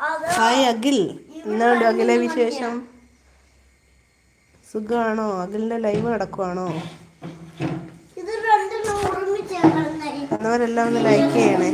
Hi Akhil. എന്തുണ്ട് അഖിലെ വിശേഷം? സുഖമാണോ അഖിലിന്റെ ലൈവ് നടക്കുവാണോ. വന്നവരെല്ലാം ഒന്ന് ലൈക്ക് ചെയ്യണേ.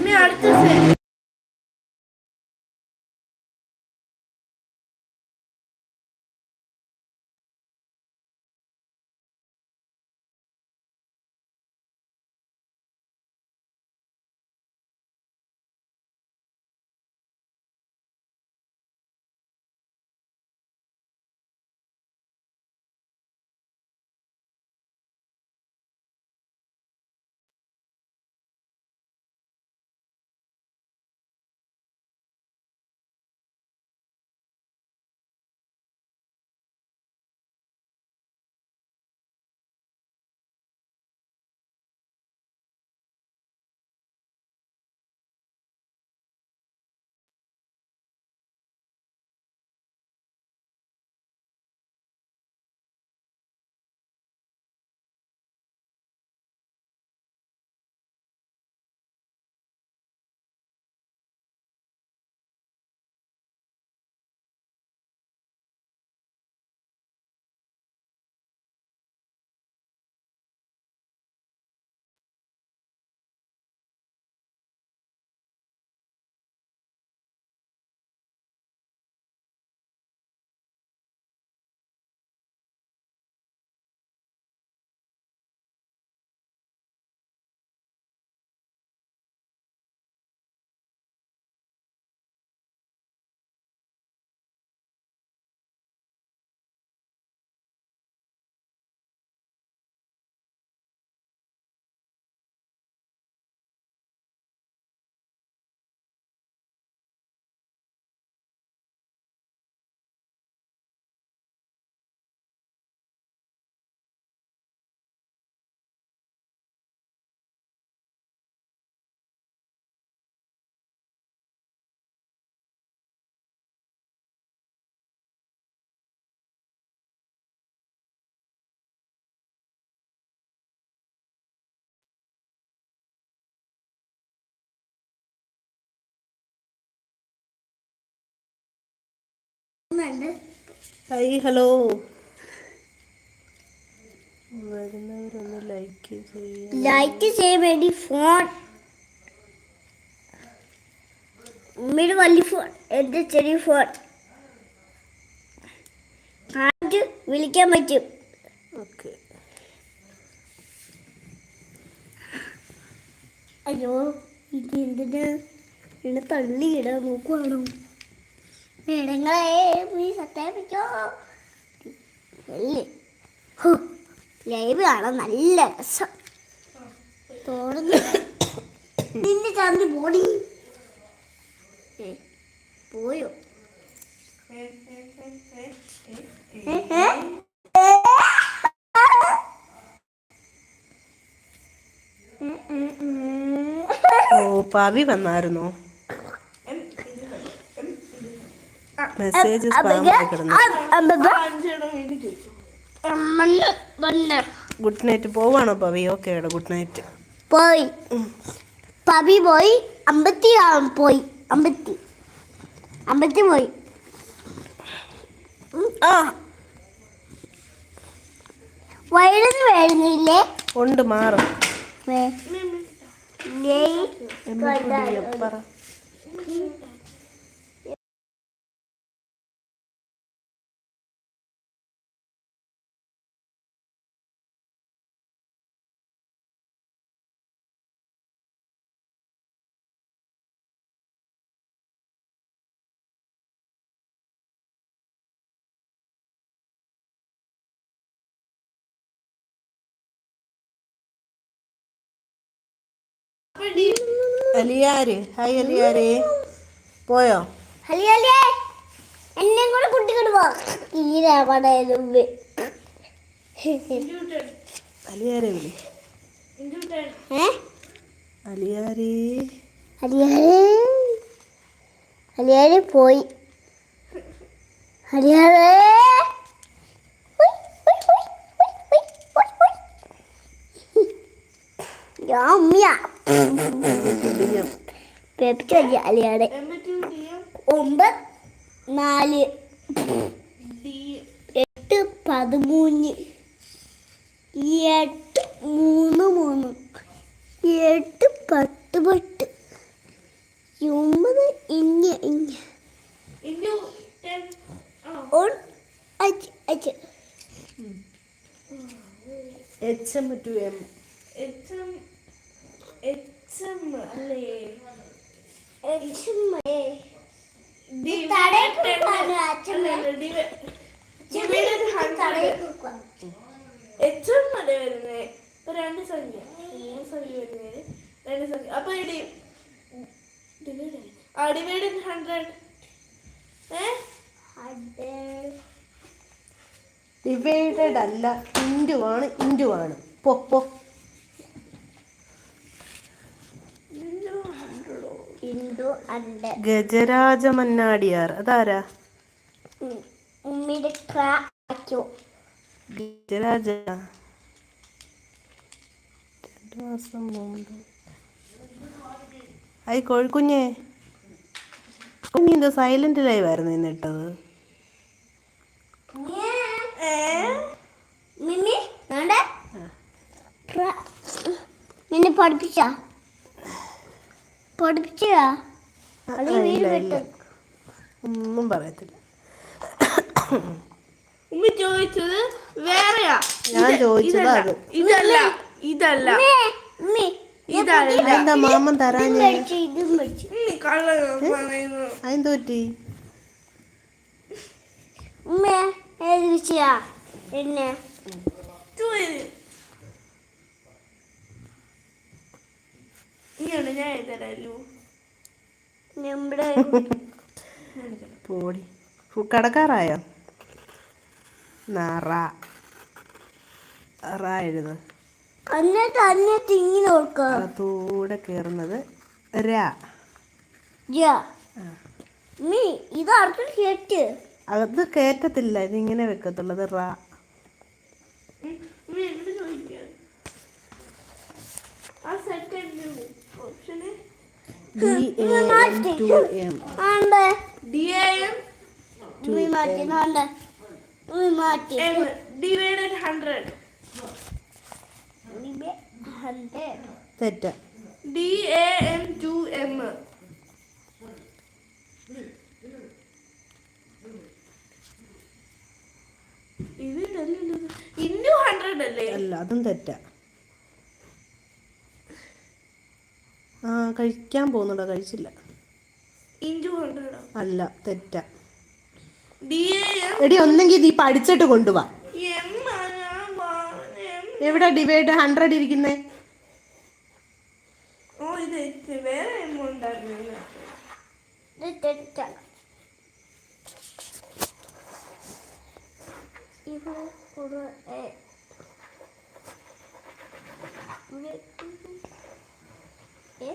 ഹായ് ഹലോ വരുന്നവരൊന്ന് ലൈക്ക് ചെയ്യും. ലൈക്ക് ചെയ്യാൻ വേണ്ടി ഫോൺ ഉമ്മയുടെ വലിയ ഫോൺ എന്റെ ചെറിയ ഫോൺ ആദ്യം വിളിക്കാൻ പറ്റും? ഓക്കെ അയ്യോ ഇത് എന്തിനാ? എന്നെ തള്ളിയിടാൻ നോക്കുവാണോ? മേടങ്ങളെ നീ സത്തേപ്പിക്കോ ലൈവ് കാണാൻ നല്ല രസം. തോന്നുന്നു നിന്റെ ചാന്തി പോടി. പോയോ. ഓ പാവി വന്നായിരുന്നോ? മെസ്സേജ് ഗുഡ് നൈറ്റ് പോവാണോ പവി? ഓക്കെ ഗുഡ് നൈറ്റ് പോയി. പവി പോയി. അമ്പത്തി പോയി. അമ്പത്തി. അമ്പത്തി പോയി. ആ. വയലൊന്നും വരുന്നില്ലേ? ഉണ്ട് മാറും. പറ. അലിയാര്. ഹായ് അലിയാര്. പോയോ? ഹലി എന്നെ കൂടെ കുട്ടിക്കൊണ്ട് പോ. ഈ രാവണ മുമ്പ് അലിയാരെ വിളി. ഏ? അലിയാരേ. ഹരിയാരെ ഹരിയാരെ പോയി. ഹരിയാരെ പേപ്പിക്ക് വലിയ അലിയാടെ. ഒമ്പത് നാല് എട്ട് പതിമൂന്ന് എട്ട് മൂന്ന് മൂന്ന് എട്ട് പത്ത് പത്ത് ഒമ്പത് inch inch. H M to M. H M H M അല്ലേ? എച്ച് എം അല്ലേ വരുന്നത് ഇപ്പൊ രണ്ട് സംഖ്യ. മൂന്ന് സംഖ്യ വരുന്നത് രണ്ട് സംഖ്യ. അപ്പൊ ഇടി ഡിവൈഡ് ഡിവൈഡ് ഹൺഡ്രഡ്. ഏ? ഡിവൈഡഡ് അല്ല ഇൻഡു ആണ് ഇൻഡു ആണ്. പോ പോ ഹൺഡ്രഡോ ഇൻഡു അണ്ട് ഗജരാജ മന്നാടിയാർ അതാരാ? ഗജരാജ. രണ്ട് മാസം മുമ്പ്. ഐ കോഴിക്കുഞ്ഞേ. കുഞ്ഞി എന്താ സൈലന്റ് ലൈവ് ആയിരുന്നു ഇന്നിട്ടത് മിമ്മി വേണ്ട. നിന്നെ പഠിപ്പിച്ച. പഠിപ്പിച്ചാ. ഇല്ല, ഇല്ല. ഒന്നും പറയത്തില്ല. ഉമ്മ ചോദിച്ചത് വേറെയാ. ഞാൻ ചോദിച്ചത് ഇതല്ല. അത്. ഇതല്ല. ഇതല്ല. എന്താ മാമൻ തരാൻ അതെന്ത് പറ്റി ഇങ്ങോട്ട് ഞാൻ എഴുതരല്ലോ നമ്മുടെ പോടി. കടക്കാറായോ? ൂടെ കേറുന്നത് റ എഴുത്. എന്നിട്ട് എന്നിട്ട് ഇങ്ങനെ നോക്ക അതൂടെ കയറുന്നത് രാ. ഉമ്മി ഇത് അർത്ഥം കേട്ട്. അത് കേറ്റത്തില്ല ഇതിങ്ങനെ വെക്കത്തുള്ളത് റാ. ആ സെക്കൻഡ് ഓപ്ഷന് തെറ്റ. D A M to M ഇത് ഇന്റു ഹൺഡ്രഡ് അല്ലേ? അല്ല അതും തെറ്റ. ആ കഴിക്കാൻ പോകുന്നുണ്ടോ? കഴിച്ചില്ല. അല്ല തെറ്റ. എടി ഒന്നെങ്കിൽ നീ പഠിച്ചിട്ട് കൊണ്ടുപോവാ എവിടെ ഡിവൈഡ് ഹൺഡ്രഡ് ഇരിക്കുന്നേ? ഇവിടെ ഒരു എ. ഇവിടെ എ. കൊടുക്ക്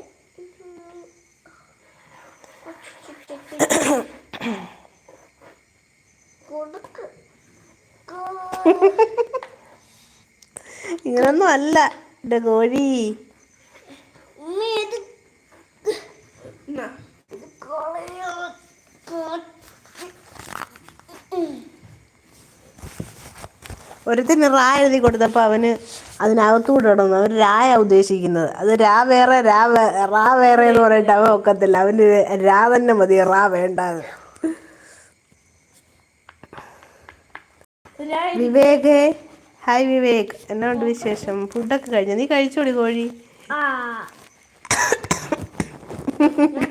ഇങ്ങനൊന്നും അല്ല. എന്റെ കോഴി. ഒരുത്തിന് റാ എഴുതി കൊടുത്തപ്പോ അവന് അതിനകത്തൂടെ ഇടണം. അവർ രായ ഉദ്ദേശിക്കുന്നത്. അത് രാ വേറെ രാ റാ വേറെ എന്ന് പറഞ്ഞിട്ട് അവൻ ഒക്കത്തില്ല. അവന് രാ തന്നെ മതി. റാ വേണ്ട വിവേക് ഹായ് വിവേക്. എന്നാണ്ട് വിശേഷം? ഫുഡൊക്കെ കഴിഞ്ഞു? നീ കഴിച്ചോടി കോഴി?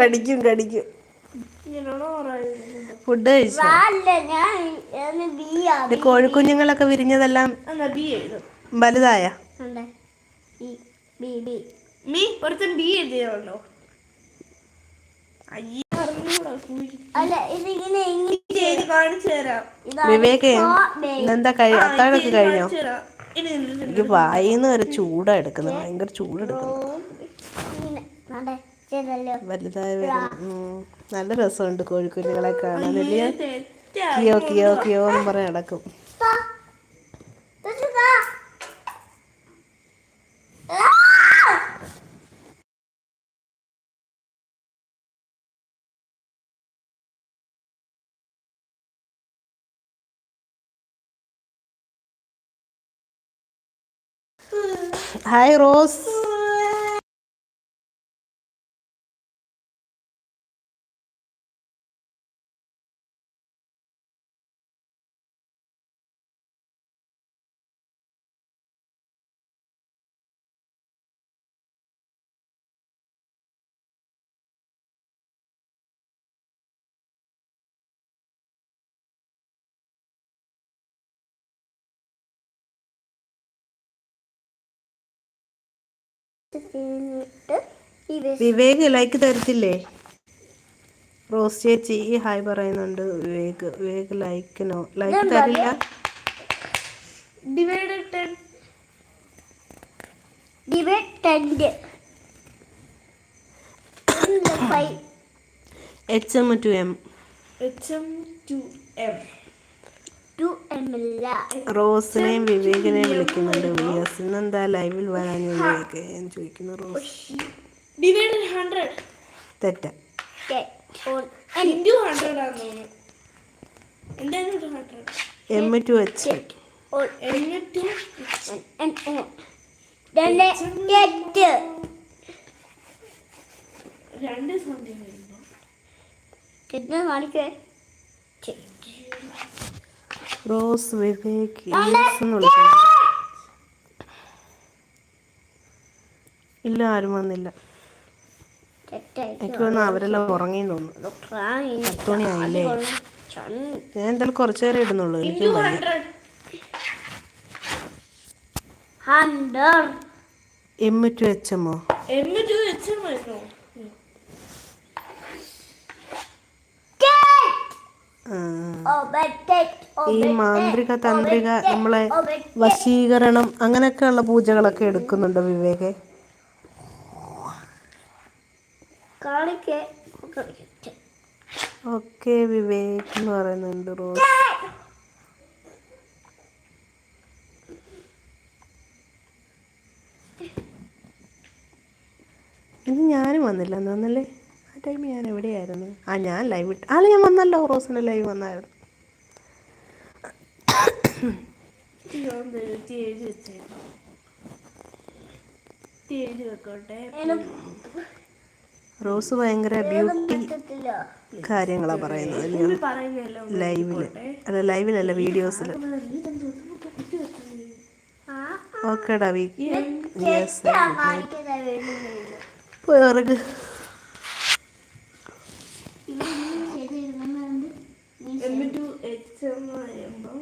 കടിക്കും കടിക്കും. ഫുഡ് കഴിച്ചു? കോഴിക്കുഞ്ഞുങ്ങളൊക്കെ വിരിഞ്ഞതെല്ലാം എന്നാ ബി എഴുതും. വലുതായ? മീ ഒരുത്തൻ ബി വിവേകേ കഴി അത്താഴൊക്കെ കഴിഞ്ഞോ? എനിക്ക് വായിന്ന് വരെ ചൂടാ എടുക്കുന്നത്. ഭയങ്കര ചൂടെടുക്കുന്നു വലുതായ. നല്ല രസമുണ്ട് കോഴിക്കുഞ്ഞുങ്ങളെ കാണാൻ. വലിയ. കിയോ കിയോ കിയോ എന്ന് പറഞ്ഞ് നടക്കും. Hi Rose. വിവേക് ലൈക്ക് തരത്തില്ലേ? റോസ് ചേച്ചി ഈ ഹായ് പറയുന്നുണ്ട് വിവേക്. വിവേക് ലൈക്കിനോ ലൈക്ക് തരില്ല? H M two M H M two M റോസിനെയും വിവേകിനെയും വിളിക്കുന്നുണ്ട് വിയാസ് ഇന്ന് എന്താ ലൈവിൽ വരാൻ വിവേക് എന്ന് ചോദിക്കുന്നു റോസ്. തെറ്റ. എം ടു എച്ച് രണ്ട് സന്ധ്യ കാണിക്കേ റോസ് വിവേക് യെസ് എന്ന് വിളിക്കുന്നു. ഇല്ല ആരും വന്നില്ല. എനിക്ക് തോന്നുന്നു അവരെല്ലാം ഉറങ്ങിയെന്ന് തോന്നുന്നു. പത്ത് മണിയായില്ലേ ഞാൻ എന്തായാലും കുറച്ചു നേരം ഇടുന്നുള്ളൂ. എനിക്ക് എം ടു എച്ച് എമ്മോ എം ടു എച്ച് എം ഈ മാന്ത്രിക തന്ത്രിക നമ്മളെ വശീകരണം അങ്ങനെയൊക്കെയുള്ള പൂജകളൊക്കെ എടുക്കുന്നുണ്ടോ വിവേകെ? ഓക്കെ വിവേക് എന്ന് പറയുന്നുണ്ട് റോസ്. ഇത് ഞാനും വന്നില്ല എന്നല്ലേ ആ ടൈം ഞാൻ എവിടെയായിരുന്നു ആ ഞാൻ ലൈവ് ഇട്ട് അല്ല ഞാൻ വന്നല്ലോ റോസിന്റെ ലൈവ് വന്നായിരുന്നു. വെച്ചേക്കാം വെക്കോട്ടെ റോസ് ഭയങ്കര ബ്യൂട്ടി കാര്യങ്ങളാ പറയുന്നത്. ലൈവിൽ. അല്ല ലൈവിലല്ല വീഡിയോസിൽ ഓക്കേടാ വീ യെസ് പോയി ഉറങ്ങ് എം ടു എച്ച് എം പറയുമ്പോൾ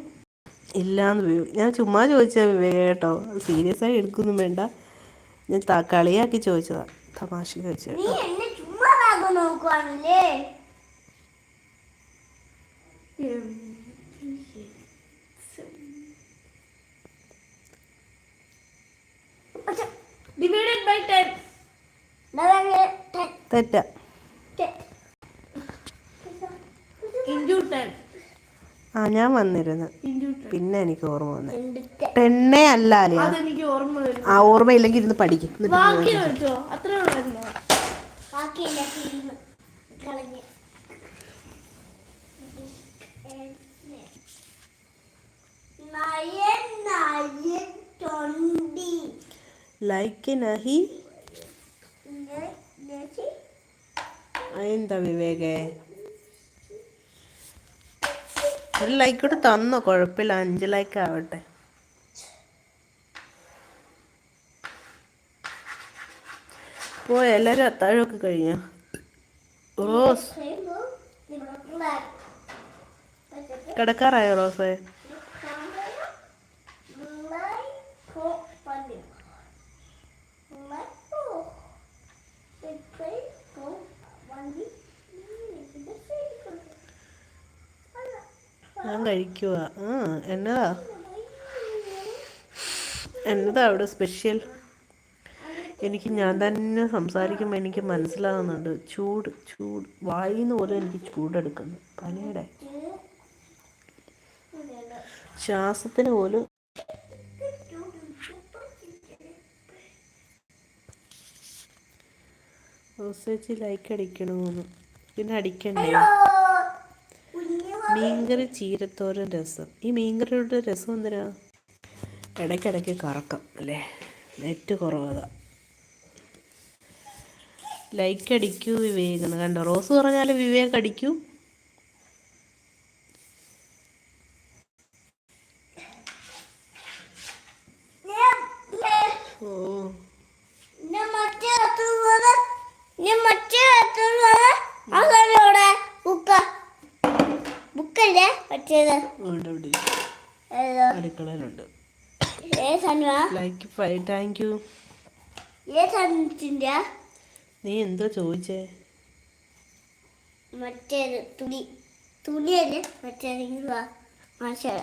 ഇല്ലാന്ന് വിവേക് ഞാൻ ചുമ്മാ ചോദിച്ചാ വിവേക കേട്ടോ സീരിയസ് ആയി എടുക്കൊന്നും വേണ്ട. ഞാൻ ത- കളിയാക്കി ചോദിച്ചതാ. തമാശ ചോദിച്ചത് നീ എന്നെ ചുമ്മാ ഭാഗം നോക്കുവാണല്ലേ എം ഡിവൈഡഡ് ബൈ ടെൻ തെറ്റ ഇന്റു ടെൻ ആ ഞാൻ വന്നിരുന്നു. പിന്നെ എനിക്ക് ഓർമ്മ വന്നു. ടെണ്ണേ അല്ല അല്ലേ ആ ഓർമ്മ ഇല്ലെങ്കിൽ ആ ഓർമ്മയില്ലെങ്കിൽ ഇരുന്ന് പഠിക്കും. ലൈക്ക് നഹി. എന്താ വിവേകേ? ഒരു ലൈക്ക് കൂടെ തന്നോ? കുഴപ്പമില്ല. അഞ്ച് ലൈക്ക് ആവട്ടെ. പോയ. എല്ലാരും അത്താഴമൊക്കെ കഴിഞ്ഞോ? റോസ്. കിടക്കാറായോ റോസേ? ഞാൻ കഴിക്കുക എന്നതാ എന്നതാ അവിടെ സ്പെഷ്യൽ എനിക്ക് ഞാൻ തന്നെ സംസാരിക്കുമ്പോൾ എനിക്ക് മനസ്സിലാകുന്നുണ്ട് ചൂട് ചൂട്. വായിന്ന് പോലും എനിക്ക് ചൂടെടുക്കുന്നു. പനിയുടെ. ശ്വാസത്തിന് പോലും. റോസേച്ചി ലൈക്ക് അടിക്കണമെന്ന് പിന്നെ അടിക്കണ്ടേ? മീൻകറി ചീരത്തോരൻ രസം. ഈ മീൻകറിയുടെ രസം എന്തിനാ? ഇടയ്ക്കിടയ്ക്ക് കറക്കം അല്ലേ? നെറ്റ് കുറവതാ. ലൈക്ക് അടിക്കൂ വിവേക് കണ്ടോ? റോസ് പറഞ്ഞാൽ വിവേക് അടിക്കൂ ഓ ഞാൻ മറ്റേ എത്തുന്നത് ഞാൻ മറ്റേ എത്തുന്നത് അതോടെ ബുക്ക് ബുക്കല്ലേ മറ്റേത് ഉണ്ട് ഇവിടെ ഏതോ അടുക്കളയിലുണ്ട്. ലൈക്ക് ഫൈ താങ്ക് യു. നീ എന്തോ ചോദിച്ചേ? മറ്റേത് തുണി. തുണിയല്ലേ? മറ്റേത് ഇങ്ങുവാ മനസ്സിലായോ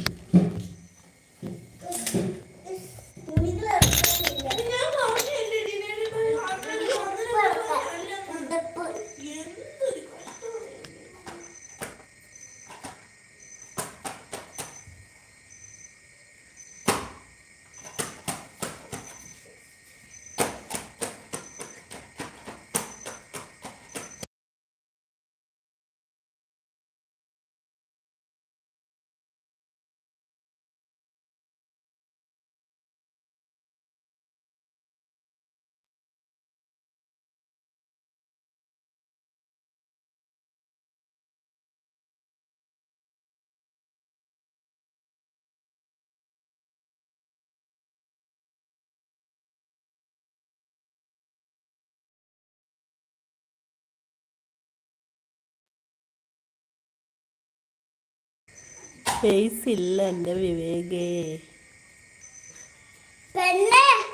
ഫേസ് ഇല്ല എന്റെ വിവേകേ. പെണ്ണേ.